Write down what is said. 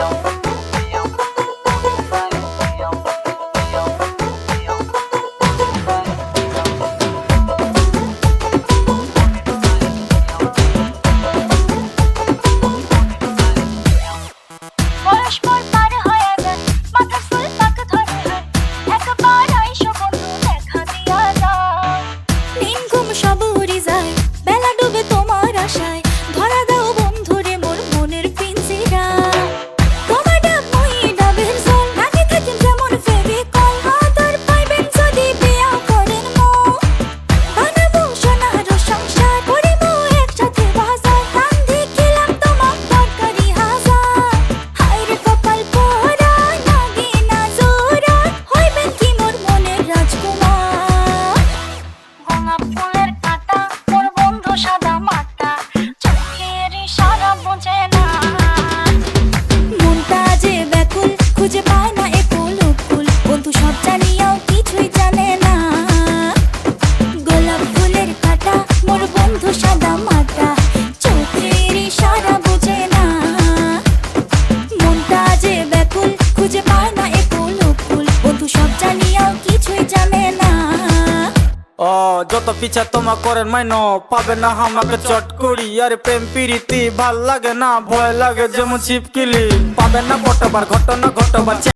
안녕. মনটা খুঁজে পায় না এ ফুল কিছুই জানে না। গোলাপ ফুলের মোর বন্ধু সাদা যত পিছা তোমা করেন মাইন, পাবে না আমাকে চট করি। আরে প্রেম, প্রীতি, ভালো লাগে না, ভয় লাগে, যেমন ছিপকিলি। পাবে না ঘটবার ঘটনা ঘটবার